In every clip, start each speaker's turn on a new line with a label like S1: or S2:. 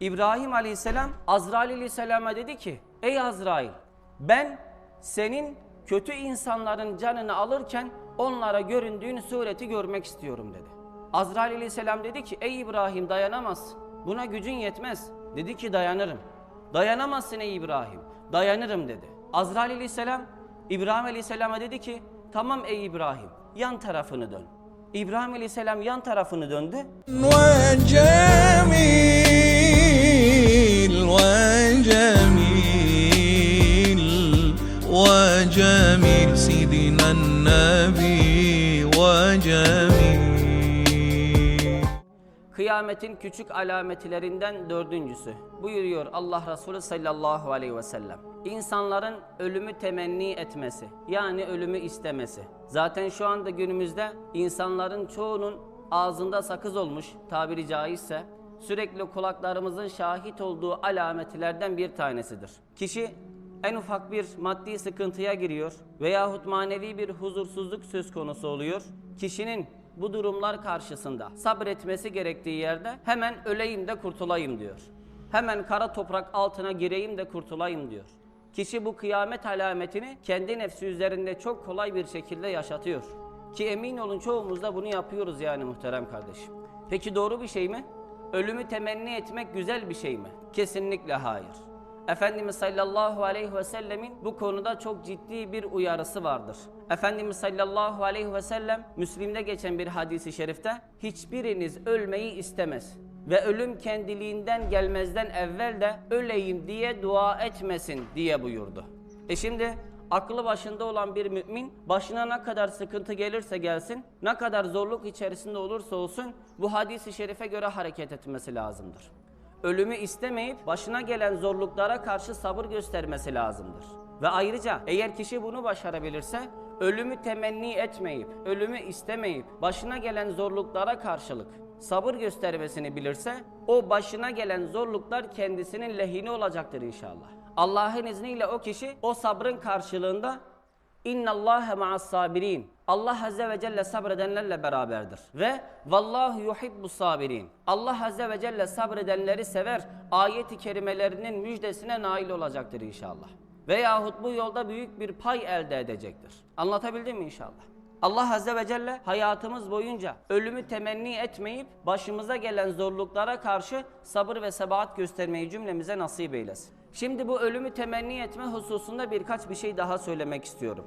S1: İbrahim Aleyhisselam Azrail Aleyhisselam'a dedi ki Ey Azrail ben senin kötü insanların canını alırken onlara göründüğün sureti görmek istiyorum dedi. Azrail Aleyhisselam dedi ki ey İbrahim dayanamaz. Buna gücün yetmez. Dedi ki dayanırım. Dayanamazsın ey İbrahim. Dayanırım dedi. Azrail Aleyhisselam İbrahim Aleyhisselam'a dedi ki tamam ey İbrahim yan tarafını dön. İbrahim Aleyhisselam yan tarafını döndü.
S2: وجميل وجميل وجميل سيدنا النبي وجميل
S1: Kıyametin küçük alametlerinden dördüncüsü. Buyuruyor Allah Resulü sallallahu aleyhi ve sellem. İnsanların ölümü temenni etmesi. Yani ölümü istemesi. Zaten şu anda günümüzde insanların çoğunun ağzında sakız olmuş tabiri caizse sürekli kulaklarımızın şahit olduğu alametlerden bir tanesidir. Kişi en ufak bir maddi sıkıntıya giriyor veyahut manevi bir huzursuzluk söz konusu oluyor. Kişinin bu durumlar karşısında sabretmesi gerektiği yerde hemen öleyim de kurtulayım diyor. Hemen kara toprak altına gireyim de kurtulayım diyor. Kişi bu kıyamet alametini kendi nefsi üzerinde çok kolay bir şekilde yaşatıyor. Ki emin olun çoğumuz da bunu yapıyoruz yani muhterem kardeşim. Peki doğru bir şey mi? Ölümü temenni etmek güzel bir şey mi? Kesinlikle hayır. Efendimiz sallallahu aleyhi ve sellemin bu konuda çok ciddi bir uyarısı vardır. Efendimiz sallallahu aleyhi ve sellem Müslim'de geçen bir hadisi şerifte hiçbiriniz ölmeyi istemez ve ölüm kendiliğinden gelmezden evvel de öleyim diye dua etmesin diye buyurdu. E şimdi aklı başında olan bir mümin başına ne kadar sıkıntı gelirse gelsin, ne kadar zorluk içerisinde olursa olsun bu hadisi şerife göre hareket etmesi lazımdır ölümü istemeyip başına gelen zorluklara karşı sabır göstermesi lazımdır. Ve ayrıca eğer kişi bunu başarabilirse ölümü temenni etmeyip, ölümü istemeyip başına gelen zorluklara karşılık sabır göstermesini bilirse o başına gelen zorluklar kendisinin lehine olacaktır inşallah. Allah'ın izniyle o kişi o sabrın karşılığında İnna Allahe ma'as sabirin. Allah Azze ve Celle sabredenlerle beraberdir. Ve vallahu yuhibbus sabirin. Allah Azze ve Celle sabredenleri sever. Ayet-i kerimelerinin müjdesine nail olacaktır inşallah. Veyahut bu yolda büyük bir pay elde edecektir. Anlatabildim mi inşallah? Allah Azze ve Celle hayatımız boyunca ölümü temenni etmeyip başımıza gelen zorluklara karşı sabır ve sebat göstermeyi cümlemize nasip eylesin. Şimdi bu ölümü temenni etme hususunda birkaç bir şey daha söylemek istiyorum.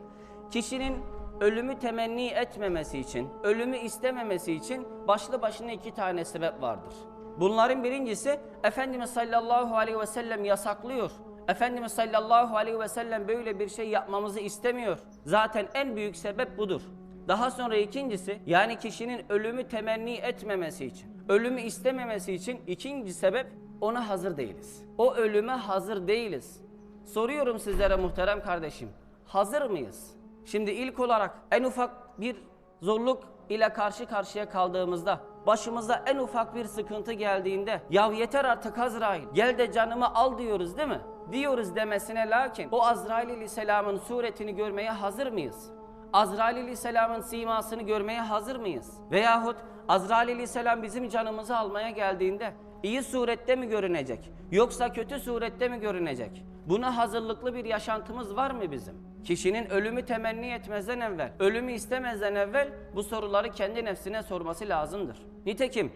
S1: Kişinin ölümü temenni etmemesi için, ölümü istememesi için başlı başına iki tane sebep vardır. Bunların birincisi Efendimiz sallallahu aleyhi ve sellem yasaklıyor. Efendimiz sallallahu aleyhi ve sellem böyle bir şey yapmamızı istemiyor. Zaten en büyük sebep budur. Daha sonra ikincisi yani kişinin ölümü temenni etmemesi için, ölümü istememesi için ikinci sebep ona hazır değiliz. O ölüme hazır değiliz. Soruyorum sizlere muhterem kardeşim, hazır mıyız? Şimdi ilk olarak en ufak bir zorluk ile karşı karşıya kaldığımızda, başımıza en ufak bir sıkıntı geldiğinde, ya yeter artık Azrail, gel de canımı al diyoruz değil mi? Diyoruz demesine lakin o Azrail aleyhisselamın suretini görmeye hazır mıyız? Azrail aleyhisselamın simasını görmeye hazır mıyız? Veyahut Azrail aleyhisselam bizim canımızı almaya geldiğinde iyi surette mi görünecek? Yoksa kötü surette mi görünecek? Buna hazırlıklı bir yaşantımız var mı bizim? Kişinin ölümü temenni etmezden evvel, ölümü istemezden evvel bu soruları kendi nefsine sorması lazımdır. Nitekim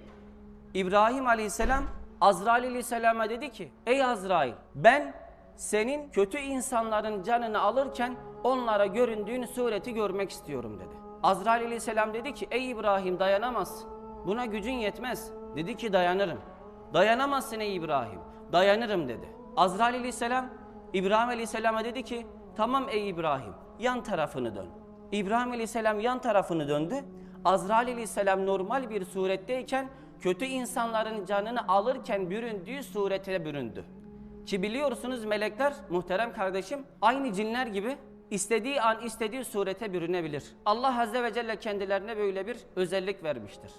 S1: İbrahim aleyhisselam Azrail aleyhisselama dedi ki Ey Azrail ben senin kötü insanların canını alırken onlara göründüğün sureti görmek istiyorum dedi. Azrail aleyhisselam dedi ki ey İbrahim dayanamaz. Buna gücün yetmez. Dedi ki dayanırım. Dayanamazsın ey İbrahim. Dayanırım dedi. Azrail aleyhisselam İbrahim aleyhisselama dedi ki tamam ey İbrahim yan tarafını dön. İbrahim aleyhisselam yan tarafını döndü. Azrail aleyhisselam normal bir suretteyken kötü insanların canını alırken büründüğü surete büründü. Ki biliyorsunuz melekler muhterem kardeşim aynı cinler gibi istediği an istediği surete bürünebilir. Allah Azze ve Celle kendilerine böyle bir özellik vermiştir.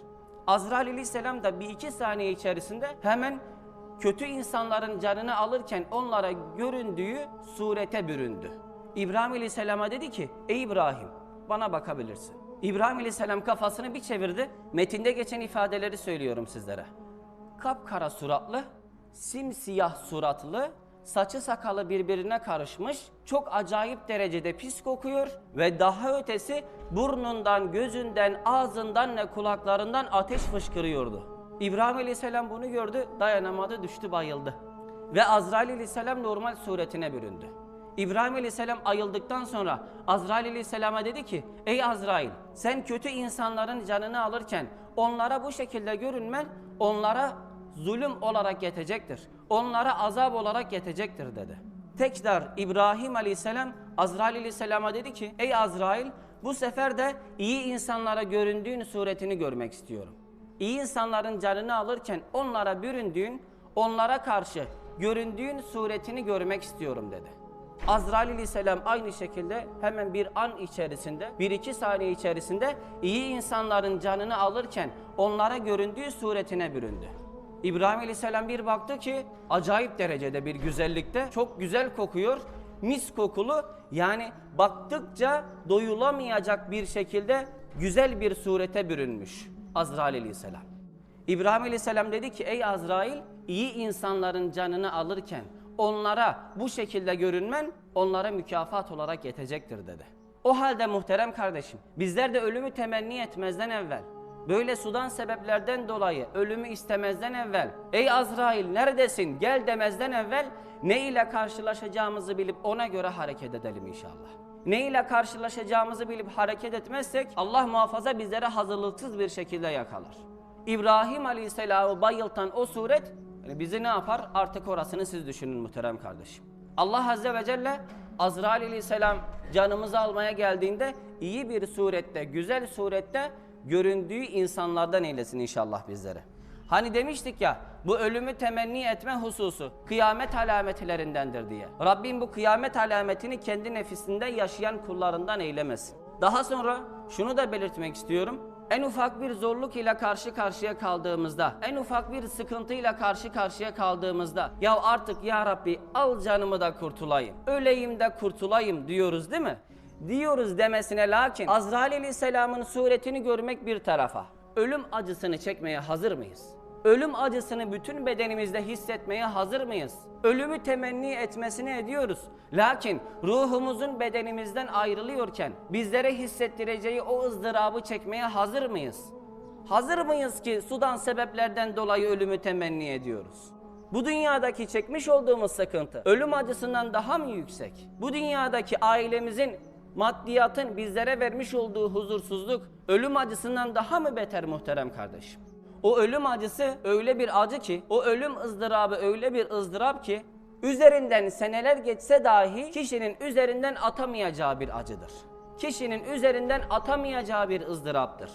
S1: Azrail aleyhisselam da bir iki saniye içerisinde hemen kötü insanların canını alırken onlara göründüğü surete büründü. İbrahim aleyhisselama dedi ki ey İbrahim bana bakabilirsin. İbrahim aleyhisselam kafasını bir çevirdi. Metinde geçen ifadeleri söylüyorum sizlere. Kapkara suratlı, simsiyah suratlı, saçı sakalı birbirine karışmış, çok acayip derecede pis kokuyor ve daha ötesi burnundan, gözünden, ağzından ve kulaklarından ateş fışkırıyordu. İbrahim Aleyhisselam bunu gördü, dayanamadı, düştü, bayıldı. Ve Azrail Aleyhisselam normal suretine büründü. İbrahim Aleyhisselam ayıldıktan sonra Azrail Aleyhisselam'a dedi ki Ey Azrail sen kötü insanların canını alırken onlara bu şekilde görünmen onlara zulüm olarak yetecektir. Onlara azap olarak yetecektir dedi. Tekrar İbrahim Aleyhisselam Azrail Aleyhisselam'a dedi ki Ey Azrail bu sefer de iyi insanlara göründüğün suretini görmek istiyorum. İyi insanların canını alırken onlara büründüğün, onlara karşı göründüğün suretini görmek istiyorum dedi. Azrail aleyhisselam aynı şekilde hemen bir an içerisinde, bir iki saniye içerisinde iyi insanların canını alırken onlara göründüğü suretine büründü. İbrahim aleyhisselam bir baktı ki acayip derecede bir güzellikte, çok güzel kokuyor, mis kokulu yani baktıkça doyulamayacak bir şekilde güzel bir surete bürünmüş Azrail aleyhisselam. İbrahim Aleyhisselam dedi ki ey Azrail iyi insanların canını alırken onlara bu şekilde görünmen onlara mükafat olarak yetecektir dedi. O halde muhterem kardeşim bizler de ölümü temenni etmezden evvel böyle sudan sebeplerden dolayı ölümü istemezden evvel ey Azrail neredesin gel demezden evvel ne ile karşılaşacağımızı bilip ona göre hareket edelim inşallah. Ne ile karşılaşacağımızı bilip hareket etmezsek Allah muhafaza bizlere hazırlıksız bir şekilde yakalar. İbrahim Aleyhisselam'ı bayıltan o suret bizi ne yapar? Artık orasını siz düşünün muhterem kardeşim. Allah Azze ve Celle Azrail Aleyhisselam canımızı almaya geldiğinde iyi bir surette, güzel surette göründüğü insanlardan eylesin inşallah bizlere. Hani demiştik ya bu ölümü temenni etme hususu kıyamet alametlerindendir diye. Rabbim bu kıyamet alametini kendi nefisinde yaşayan kullarından eylemesin. Daha sonra şunu da belirtmek istiyorum. En ufak bir zorluk ile karşı karşıya kaldığımızda, en ufak bir sıkıntıyla karşı karşıya kaldığımızda ya artık ya Rabbi al canımı da kurtulayım, öleyim de kurtulayım diyoruz değil mi? Diyoruz demesine lakin Azrail Aleyhisselam'ın suretini görmek bir tarafa. Ölüm acısını çekmeye hazır mıyız? Ölüm acısını bütün bedenimizde hissetmeye hazır mıyız? Ölümü temenni etmesini ediyoruz. Lakin ruhumuzun bedenimizden ayrılıyorken bizlere hissettireceği o ızdırabı çekmeye hazır mıyız? Hazır mıyız ki sudan sebeplerden dolayı ölümü temenni ediyoruz? Bu dünyadaki çekmiş olduğumuz sıkıntı ölüm acısından daha mı yüksek? Bu dünyadaki ailemizin maddiyatın bizlere vermiş olduğu huzursuzluk ölüm acısından daha mı beter muhterem kardeşim? O ölüm acısı öyle bir acı ki, o ölüm ızdırabı öyle bir ızdırap ki üzerinden seneler geçse dahi kişinin üzerinden atamayacağı bir acıdır. Kişinin üzerinden atamayacağı bir ızdıraptır.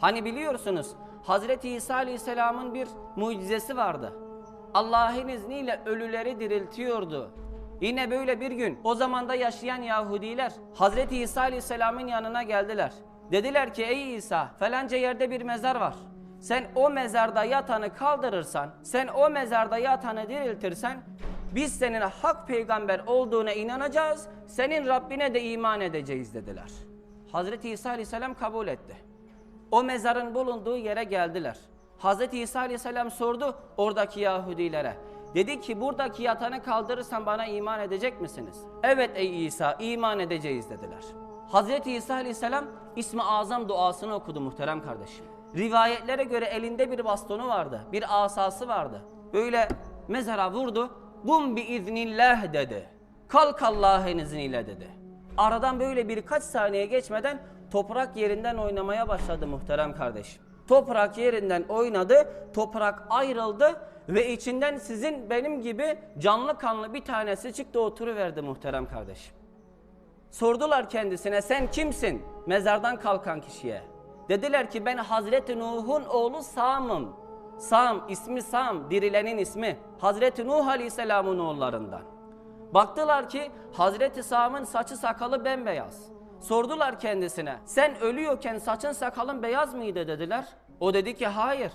S1: Hani biliyorsunuz Hazreti İsa Aleyhisselam'ın bir mucizesi vardı. Allah'ın izniyle ölüleri diriltiyordu. Yine böyle bir gün o zamanda yaşayan Yahudiler Hazreti İsa Aleyhisselam'ın yanına geldiler. Dediler ki ey İsa falanca yerde bir mezar var. Sen o mezarda yatanı kaldırırsan, sen o mezarda yatanı diriltirsen biz senin hak peygamber olduğuna inanacağız, senin Rabbine de iman edeceğiz dediler. Hazreti İsa Aleyhisselam kabul etti. O mezarın bulunduğu yere geldiler. Hazreti İsa Aleyhisselam sordu oradaki Yahudilere. Dedi ki buradaki yatanı kaldırırsan bana iman edecek misiniz? Evet ey İsa iman edeceğiz dediler. Hazreti İsa Aleyhisselam İsmi Azam duasını okudu muhterem kardeşim. Rivayetlere göre elinde bir bastonu vardı, bir asası vardı. Böyle mezara vurdu. Bum bi iznillah dedi. Kalk Allah'ın izniyle dedi. Aradan böyle birkaç saniye geçmeden toprak yerinden oynamaya başladı muhterem kardeşim. Toprak yerinden oynadı, toprak ayrıldı ve içinden sizin benim gibi canlı kanlı bir tanesi çıktı oturuverdi muhterem kardeşim. Sordular kendisine sen kimsin? Mezardan kalkan kişiye. Dediler ki ben Hazreti Nuh'un oğlu Sam'ım. Sam ismi Sam, dirilenin ismi. Hazreti Nuh Aleyhisselam'ın oğullarından. Baktılar ki Hazreti Sam'ın saçı sakalı bembeyaz. Sordular kendisine sen ölüyorken saçın sakalın beyaz mıydı dediler. O dedi ki hayır.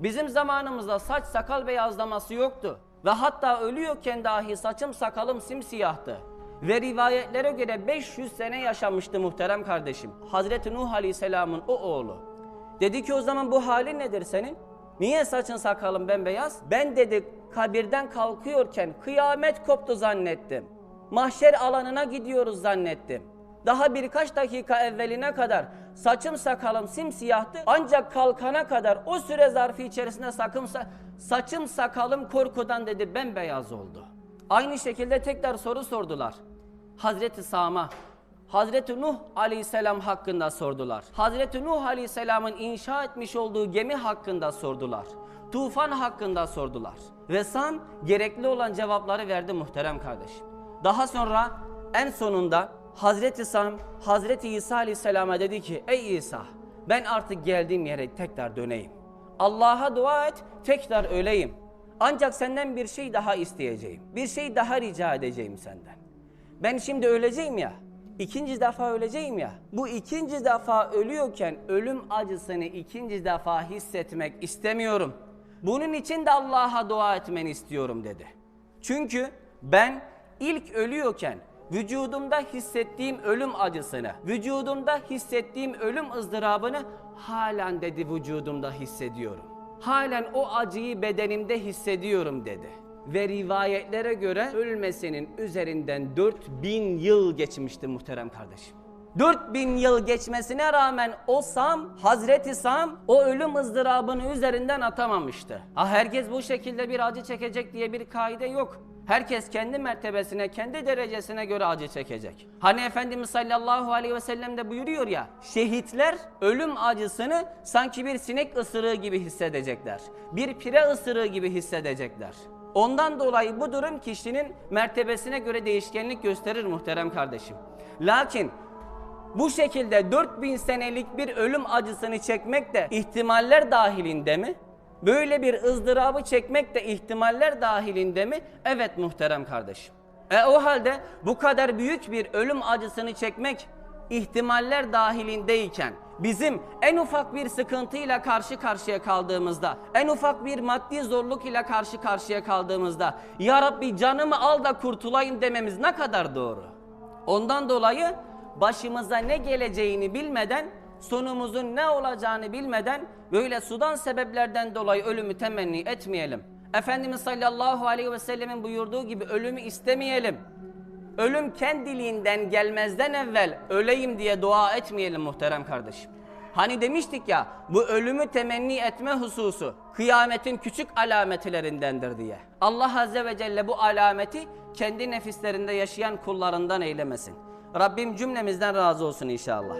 S1: Bizim zamanımızda saç sakal beyazlaması yoktu. Ve hatta ölüyorken dahi saçım sakalım simsiyahtı. Ve rivayetlere göre 500 sene yaşamıştı muhterem kardeşim. Hazreti Nuh Aleyhisselam'ın o oğlu. Dedi ki o zaman bu halin nedir senin? Niye saçın sakalın bembeyaz? Ben dedi kabirden kalkıyorken kıyamet koptu zannettim. Mahşer alanına gidiyoruz zannettim. Daha birkaç dakika evveline kadar saçım sakalım simsiyahtı. Ancak kalkana kadar o süre zarfı içerisinde sakımsa saçım sakalım korkudan dedi bembeyaz oldu. Aynı şekilde tekrar soru sordular. Hazreti Sam'a, Hazreti Nuh aleyhisselam hakkında sordular. Hazreti Nuh aleyhisselamın inşa etmiş olduğu gemi hakkında sordular. Tufan hakkında sordular. Ve Sam gerekli olan cevapları verdi muhterem kardeşim. Daha sonra en sonunda Hazreti Sam, Hazreti İsa aleyhisselama dedi ki Ey İsa ben artık geldiğim yere tekrar döneyim. Allah'a dua et tekrar öleyim. Ancak senden bir şey daha isteyeceğim. Bir şey daha rica edeceğim senden. Ben şimdi öleceğim ya. ikinci defa öleceğim ya. Bu ikinci defa ölüyorken ölüm acısını ikinci defa hissetmek istemiyorum. Bunun için de Allah'a dua etmeni istiyorum dedi. Çünkü ben ilk ölüyorken vücudumda hissettiğim ölüm acısını, vücudumda hissettiğim ölüm ızdırabını halen dedi vücudumda hissediyorum. Halen o acıyı bedenimde hissediyorum dedi. Ve rivayetlere göre ölmesinin üzerinden 4000 yıl geçmişti muhterem kardeşim. 4000 yıl geçmesine rağmen o Sam, Hazreti Sam o ölüm ızdırabını üzerinden atamamıştı. Ah herkes bu şekilde bir acı çekecek diye bir kaide yok. Herkes kendi mertebesine, kendi derecesine göre acı çekecek. Hani Efendimiz sallallahu aleyhi ve sellem de buyuruyor ya, şehitler ölüm acısını sanki bir sinek ısırığı gibi hissedecekler. Bir pire ısırığı gibi hissedecekler. Ondan dolayı bu durum kişinin mertebesine göre değişkenlik gösterir muhterem kardeşim. Lakin bu şekilde 4000 senelik bir ölüm acısını çekmek de ihtimaller dahilinde mi? Böyle bir ızdırabı çekmek de ihtimaller dahilinde mi? Evet muhterem kardeşim. E o halde bu kadar büyük bir ölüm acısını çekmek ihtimaller dahilindeyken bizim en ufak bir sıkıntıyla karşı karşıya kaldığımızda, en ufak bir maddi zorluk ile karşı karşıya kaldığımızda Ya Rabbi canımı al da kurtulayım dememiz ne kadar doğru? Ondan dolayı başımıza ne geleceğini bilmeden, sonumuzun ne olacağını bilmeden böyle sudan sebeplerden dolayı ölümü temenni etmeyelim. Efendimiz sallallahu aleyhi ve sellemin buyurduğu gibi ölümü istemeyelim. Ölüm kendiliğinden gelmezden evvel öleyim diye dua etmeyelim muhterem kardeşim. Hani demiştik ya bu ölümü temenni etme hususu kıyametin küçük alametlerindendir diye. Allah Azze ve Celle bu alameti kendi nefislerinde yaşayan kullarından eylemesin. Rabbim cümlemizden razı olsun inşallah.